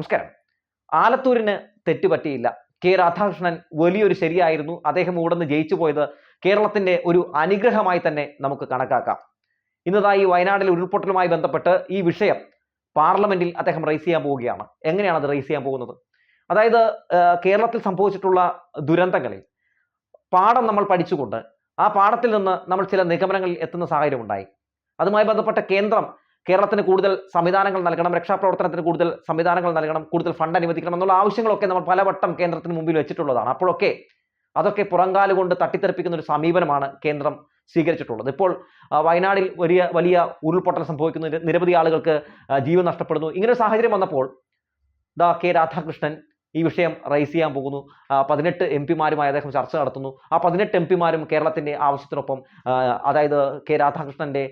നമസ്കാരം. ആലത്തൂരിന് തെറ്റുപറ്റിയില്ല കെ രാധാകൃഷ്ണൻ വലിയൊരു ശരിയായിരുന്നു. അദ്ദേഹം ഇവിടെ നിന്ന് ജയിച്ചു പോയത് കേരളത്തിന്റെ ഒരു അനുഗ്രഹമായി തന്നെ നമുക്ക് കണക്കാക്കാം. ഇന്നതായി വയനാട്ടിൽ ഉരുൾപൊട്ടലുമായി ബന്ധപ്പെട്ട് ഈ വിഷയം പാർലമെന്റിൽ അദ്ദേഹം റൈസ് ചെയ്യാൻ പോവുകയാണ്. എങ്ങനെയാണ് അത് റൈസ് ചെയ്യാൻ പോകുന്നത്? അതായത് കേരളത്തിൽ സംഭവിച്ചിട്ടുള്ള ദുരന്തങ്ങളിൽ പാഠം നമ്മൾ പഠിച്ചുകൊണ്ട് ആ പാഠത്തിൽ നിന്ന് നമ്മൾ ചില നിഗമനങ്ങളിൽ എത്തുന്ന സാഹചര്യം ഉണ്ടായി അതുമായി ബന്ധപ്പെട്ട കേന്ദ്രം കേരളത്തിന് കൂടുതൽ സംവിധാനങ്ങൾ നൽകണം രക്ഷാപ്രവർത്തനത്തിന് കൂടുതൽ സംവിധാനങ്ങൾ നൽകണം കൂടുതൽ ഫണ്ട് അനുവദിക്കണം എന്നുള്ള ആവശ്യങ്ങളൊക്കെ നമ്മൾ പലവട്ടം കേന്ദ്രത്തിന് മുമ്പിൽ വെച്ചിട്ടുള്ളതാണ്. അപ്പോഴൊക്കെ അതൊക്കെ പുറങ്കാൽ കൊണ്ട് തട്ടിത്തെറിപ്പിക്കുന്ന ഒരു സമീപനമാണ് കേന്ദ്രം സ്വീകരിച്ചിട്ടുള്ളത്. ഇപ്പോൾ വയനാടിൽ വലിയ വലിയ ഉരുൾപൊട്ടൽ സംഭവിക്കുന്ന. നിര- നിരവധി ആളുകൾക്ക് ജീവൻ നഷ്ടപ്പെടുന്നു. ഇങ്ങനെ ഒരു സാഹചര്യം വന്നപ്പോൾ ദാ കെ രാധാകൃഷ്ണൻ ഈ വിഷയം റൈസ് ചെയ്യാൻ പോകുന്നു. പതിനെട്ട് എം പിമാരുമായി അദ്ദേഹം ചർച്ച നടത്തുന്നു. ആ പതിനെട്ട് എം പിമാരും കേരളത്തിന്റെ ആവശ്യത്തിനൊപ്പം അതായത് കെ രാധാകൃഷ്ണന്റെ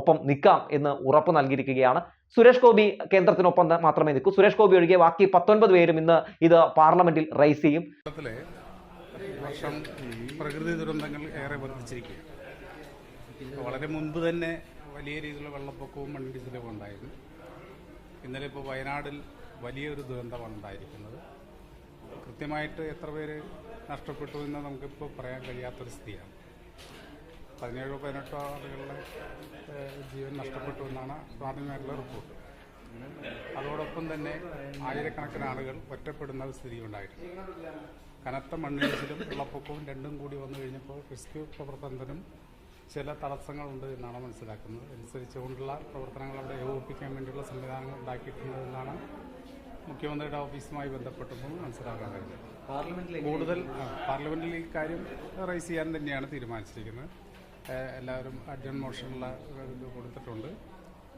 ഒപ്പം നിൽക്കാം എന്ന് ഉറപ്പ് നൽകിയിരിക്കുകയാണ്. സുരേഷ് ഗോപി കേന്ദ്രത്തിനൊപ്പം മാത്രമേ നിൽക്കൂ. സുരേഷ് ഗോപി ഒഴികെ ബാക്കി പത്തൊൻപത് പേരും ഇന്ന് ഇത് പാർലമെന്റിൽ റൈസ് ചെയ്യും. വർഷം പ്രകൃതി ദുരന്തങ്ങൾ ഏറെ വർദ്ധിച്ചിരിക്കുകയാണ്. വളരെ മുൻപ് തന്നെ വലിയ രീതിയിലുള്ള വെള്ളപ്പൊക്കവും മണ്ണിടിച്ചിലും ഉണ്ടായിരുന്നു. ഇന്നലെ ഇപ്പോൾ വയനാടിൽ വലിയൊരു ദുരന്തമാണ് ഉണ്ടായിരിക്കുന്നത്. കൃത്യമായിട്ട് എത്ര പേര് നഷ്ടപ്പെട്ടു എന്ന് നമുക്കിപ്പോൾ പറയാൻ കഴിയാത്തൊരു സ്ഥിതിയാണ്. പതിനേഴോ പതിനെട്ടോ ആളുകളുടെ ജീവൻ നഷ്ടപ്പെട്ടു എന്നാണ് പ്രാഥമികമായിട്ടുള്ള റിപ്പോർട്ട്. അതോടൊപ്പം തന്നെ ആയിരക്കണക്കിന് ആളുകൾ ഒറ്റപ്പെടുന്ന സ്ഥിതി ഉണ്ടായിട്ടുണ്ട്. കനത്ത മണ്ണിടിച്ചിലും വെള്ളപ്പൊക്കവും രണ്ടും കൂടി വന്നു കഴിഞ്ഞപ്പോൾ റെസ്ക്യൂ പ്രവർത്തനത്തിനും ചില തടസ്സങ്ങളുണ്ട് എന്നാണ് മനസ്സിലാക്കുന്നത്. അനുസരിച്ചുകൊണ്ടുള്ള പ്രവർത്തനങ്ങൾ അവിടെ ഏകോപിപ്പിക്കാൻ വേണ്ടിയുള്ള സംവിധാനങ്ങൾ ഉണ്ടാക്കിയിട്ടുണ്ട് എന്നാണ് മുഖ്യമന്ത്രിയുടെ ഓഫീസുമായി ബന്ധപ്പെട്ടപ്പോൾ മനസ്സിലാക്കാൻ കഴിഞ്ഞത് കൂടുതൽ പാർലമെന്റിൽ ഈ കാര്യം റൈസ് ചെയ്യാൻ തന്നെയാണ് തീരുമാനിച്ചിരിക്കുന്നത്. എല്ലാവരും അഡ്ജൻ മോഷനുള്ള ഇത് കൊടുത്തിട്ടുണ്ട്.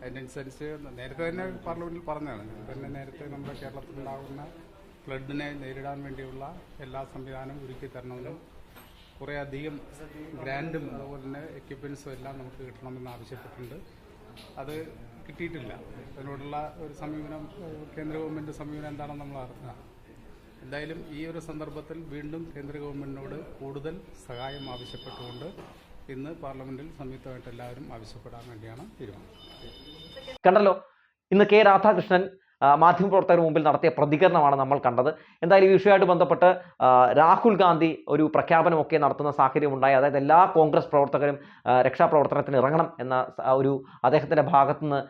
അതിനനുസരിച്ച് നേരത്തെ തന്നെ പാർലമെന്റിൽ പറഞ്ഞതാണ്. തന്നെ നേരത്തെ നമ്മുടെ കേരളത്തിലുണ്ടാകുന്ന ഫ്ലഡിനെ നേരിടാൻ വേണ്ടിയുള്ള എല്ലാ സംവിധാനവും ഒരുക്കി തരണമെന്നും കുറേ അധികം ഗ്രാൻഡും അതുപോലെ തന്നെ എക്യുപ്മെൻസും എല്ലാം നമുക്ക് കിട്ടണമെന്ന് ആവശ്യപ്പെട്ടിട്ടുണ്ട്. അത് കിട്ടിയിട്ടില്ല. അതിനോടുള്ള ഒരു സമീപനം കേന്ദ്ര ഗവൺമെന്റ് സമീപനം എന്താണെന്ന് നമ്മൾ അറിഞ്ഞ എന്തായാലും ഈ ഒരു സന്ദർഭത്തിൽ വീണ്ടും കേന്ദ്ര ഗവൺമെന്റിനോട് കൂടുതൽ സഹായം ആവശ്യപ്പെട്ടുകൊണ്ട് ഇന്ന് പാർലമെന്റിൽ സംയുക്തമായിട്ട് എല്ലാവരും ആവശ്യപ്പെടാൻ വേണ്ടിയാണ് തീരുമാനം. കണ്ടല്ലോ ഇന്ന് കെ രാധാകൃഷ്ണൻ ആ, മാധ്യമപ്രവർത്തകർക്ക് മുമ്പിൽ നടത്തിയ പ്രതികരണമാണ് നമ്മൾ കണ്ടത്. എന്തായാലും ഈ വിഷയമായിട്ട് ബന്ധപ്പെട്ട് രാഹുൽ ഗാന്ധി ഒരു പ്രഖ്യാപനമൊക്കെ നടത്തുന്ന സാഹചര്യം ഉണ്ടായി അതായത് എല്ലാ കോൺഗ്രസ് പ്രവർത്തകരും രക്ഷാപ്രവർത്തനത്തിന് ഇറങ്ങണം എന്ന ഒരു അദ്ദേഹത്തിന്റെ ഭാഗത്തുനിന്ന്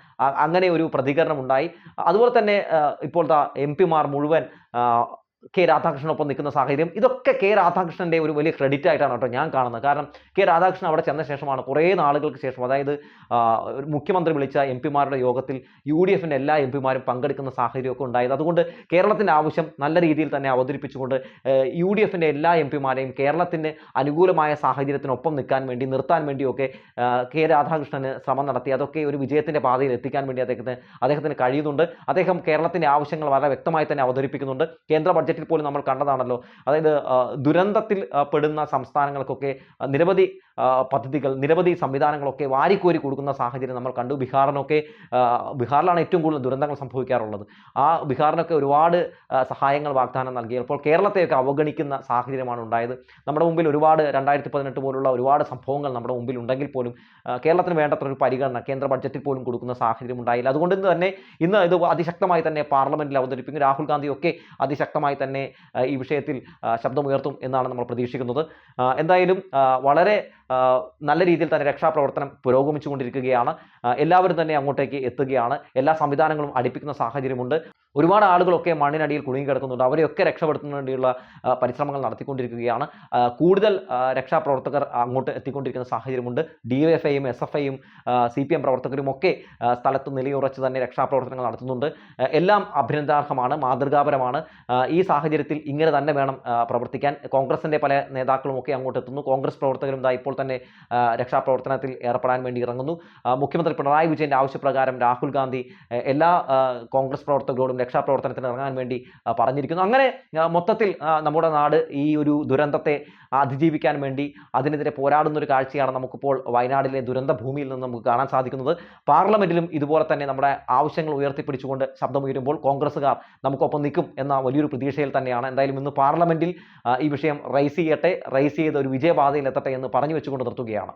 അങ്ങനെ ഒരു പ്രതികരണം ഉണ്ടായി അതുപോലെ തന്നെ ഇപ്പോഴത്തെ എം പിമാർ മുഴുവൻ കെ രാധാകൃഷ്ണനൊപ്പം നിൽക്കുന്ന സാഹചര്യം. ഇതൊക്കെ കെ രാധാകൃഷ്ണന്റെ ഒരു വലിയ ക്രെഡിറ്റ് ആയിട്ടാണ് കേട്ടോ ഞാൻ കാണുന്നത്. കാരണം കെ രാധാകൃഷ്ണൻ അവിടെ ചെന്ന ശേഷമാണ് കുറേ നാളുകൾക്ക് ശേഷം അതായത് മുഖ്യമന്ത്രി വിളിച്ച എം പിമാരുടെ യോഗത്തിൽ യു ഡി എഫിന്റെ എല്ലാ എം പിമാരും പങ്കെടുക്കുന്ന സാഹചര്യമൊക്കെ ഉണ്ടായത്. അതുകൊണ്ട് കേരളത്തിന്റെ ആവശ്യം നല്ല രീതിയിൽ തന്നെ അവതരിപ്പിച്ചുകൊണ്ട് യു ഡി എഫിന്റെ എല്ലാ എം പിമാരെയും കേരളത്തിന് അനുകൂലമായ സാഹചര്യത്തിനൊപ്പം നിൽക്കാൻ വേണ്ടി നിർത്താൻ വേണ്ടിയൊക്കെ കെ രാധാകൃഷ്ണന് ശ്രമം നടത്തി. അതൊക്കെ ഒരു വിജയത്തിന്റെ പാതയിൽ എത്തിക്കാൻ വേണ്ടി അദ്ദേഹത്തിന് അദ്ദേഹത്തിന് കഴിയുന്നുണ്ട്. അദ്ദേഹം കേരളത്തിന്റെ ആവശ്യങ്ങൾ വളരെ വ്യക്തമായി തന്നെ അവതരിപ്പിക്കുന്നുണ്ട്. കേന്ദ്ര ബഡ്ജറ്റിൽ പോലും നമ്മൾ കണ്ടതാണല്ലോ. അതായത് ദുരന്തത്തിൽ പെടുന്ന സംസ്ഥാനങ്ങൾക്കൊക്കെ നിരവധി പദ്ധതികൾ നിരവധി സംവിധാനങ്ങളൊക്കെ വാരിക്കോരി കൊടുക്കുന്ന സാഹചര്യം നമ്മൾ കണ്ടു. ബീഹാറിനൊക്കെ ബീഹാറിലാണ് ഏറ്റവും കൂടുതൽ ദുരന്തങ്ങൾ സംഭവിക്കാറുള്ളത്. ആ ബീഹാറിനൊക്കെ ഒരുപാട് സഹായങ്ങൾ വാഗ്ദാനം നൽകിയപ്പോൾ കേരളത്തെയൊക്കെ അവഗണിക്കുന്ന സാഹചര്യമാണ് ഉണ്ടായത്. നമ്മുടെ മുമ്പിൽ ഒരുപാട് രണ്ടായിരത്തി പതിനെട്ട് പോലുള്ള ഒരുപാട് സംഭവങ്ങൾ നമ്മുടെ മുമ്പിൽ ഉണ്ടെങ്കിൽ പോലും കേരളത്തിന് വേണ്ടത്ര ഒരു പരിഗണന കേന്ദ്ര ബഡ്ജറ്റിൽ പോലും കൊടുക്കുന്ന സാഹചര്യം ഉണ്ടായില്ല. അതുകൊണ്ട് തന്നെ ഇന്ന് ഇത് അതിശക്തമായി തന്നെ പാർലമെന്റിൽ അവതരിപ്പിക്കും. രാഹുൽ ഗാന്ധിയൊക്കെ അതിശക്തമായി തന്നെ ഈ വിഷയത്തിൽ ശബ്ദമുയർത്തും എന്നാണ് നമ്മൾ പ്രതീക്ഷിക്കുന്നത്. എന്തായാലും വളരെ നല്ല രീതിയിൽ തന്നെ രക്ഷാപ്രവർത്തനം പുരോഗമിച്ചുകൊണ്ടിരിക്കുകയാണ്. എല്ലാവരും തന്നെ അങ്ങോട്ടേക്ക് എത്തുകയാണ്. എല്ലാ സംവിധാനങ്ങളും അടുപ്പിക്കുന്ന സാഹചര്യമുണ്ട്. ഒരുപാട് ആളുകളൊക്കെ മണ്ണിനടിയിൽ കുടുങ്ങി കിടക്കുന്നുണ്ട്. അവരെയൊക്കെ രക്ഷപ്പെടുത്തുന്ന വേണ്ടിയുള്ള പരിശ്രമങ്ങൾ നടത്തിക്കൊണ്ടിരിക്കുകയാണ്. കൂടുതൽ രക്ഷാപ്രവർത്തകർ അങ്ങോട്ട് എത്തിക്കൊണ്ടിരിക്കുന്ന സാഹചര്യമുണ്ട്. ഡി എഫ് ഐയും എസ് എഫ് ഐയും സി പി എം പ്രവർത്തകരും ഒക്കെ സ്ഥലത്ത് നിലയുറച്ച് തന്നെ രക്ഷാപ്രവർത്തനങ്ങൾ നടത്തുന്നുണ്ട്. എല്ലാം അഭിനന്ദനാർഹമാണ് മാതൃകാപരമാണ്. ഈ സാഹചര്യത്തിൽ ഇങ്ങനെ തന്നെ വേണം പ്രവർത്തിക്കാൻ. കോൺഗ്രസിന്റെ പല നേതാക്കളും ഒക്കെ അങ്ങോട്ട് എത്തുന്നു. കോൺഗ്രസ് പ്രവർത്തകരും ഇതാ ഇപ്പോൾ തന്നെ രക്ഷാപ്രവർത്തനത്തിൽ ഏർപ്പെടാൻ വേണ്ടി ഇറങ്ങുന്നു. ആ, മുഖ്യമന്ത്രി പിണറായി വിജയന്റെ ആവശ്യപ്രകാരം രാഹുൽ ഗാന്ധി എല്ലാ കോൺഗ്രസ് പ്രവർത്തകരോടും രക്ഷാപ്രവർത്തനത്തിന് ഇറങ്ങാൻ വേണ്ടി പറഞ്ഞിരിക്കുന്നു. അങ്ങനെ മൊത്തത്തിൽ നമ്മുടെ നാട് ഈ ഒരു ദുരന്തത്തെ അതിജീവിക്കാൻ വേണ്ടി അതിനെതിരെ പോരാടുന്ന ഒരു കാഴ്ചയാണ് നമുക്കിപ്പോൾ വയനാടിലെ ദുരന്ത ഭൂമിയിൽ നിന്ന് നമുക്ക് കാണാൻ സാധിക്കുന്നത്. പാർലമെന്റിലും ഇതുപോലെ തന്നെ നമ്മുടെ ആവശ്യങ്ങൾ ഉയർത്തിപ്പിടിച്ചുകൊണ്ട് ശബ്ദമുയരുമ്പോൾ കോൺഗ്രസ്സുകാർ നമുക്കൊപ്പം നിൽക്കും എന്ന വലിയൊരു പ്രതീക്ഷയിൽ തന്നെയാണ്. എന്തായാലും ഇന്ന് പാർലമെന്റിൽ ഈ വിഷയം റൈസ് ചെയ്യട്ടെ റൈസ് ചെയ്ത് ഒരു വിജയപാതയിൽ എത്തട്ടെ എന്ന് പറഞ്ഞു വെച്ചുകൊണ്ട് നിർത്തുകയാണ്.